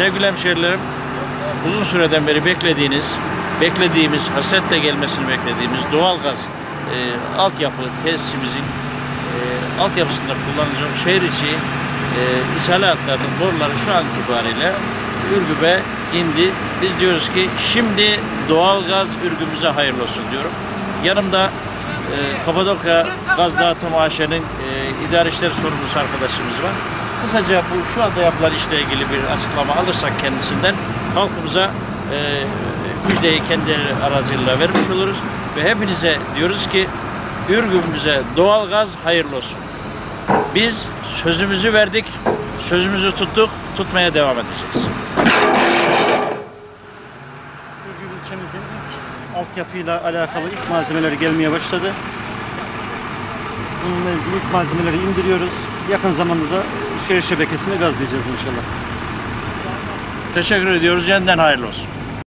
Sevgili hemşehrilerim, uzun süreden beri beklediğiniz, beklediğimiz, hasretle gelmesini beklediğimiz doğalgaz e, altyapı tesisimizin e, altyapısında kullanılacak şehir içi e, ishalatlarının boruları şu an itibariyle Ürgüp'e indi. Biz diyoruz ki şimdi doğalgaz Ürgüp'ümüze hayırlı olsun diyorum. Yanımda e, Kapadokya Gaz Dağıtım AŞ'nin e, idare işleri sorumlusu arkadaşımız var. Kısaca bu şu anda yapılan işle ilgili bir açıklama alırsak kendisinden halkımıza e, müjdeyi kendileri aracılığıyla vermiş oluruz ve hepinize diyoruz ki Ürgüp'ümüze doğalgaz hayırlı olsun. Biz sözümüzü verdik, sözümüzü tuttuk, tutmaya devam edeceğiz. Ürgüp ilçemizin ilk altyapıyla alakalı ilk malzemeleri gelmeye başladı. Bununla ilgili ilk malzemeleri indiriyoruz. Yakın zamanda da şehir şebekesini gazlayacağız inşallah. Teşekkür ediyoruz. Yeniden hayırlı olsun.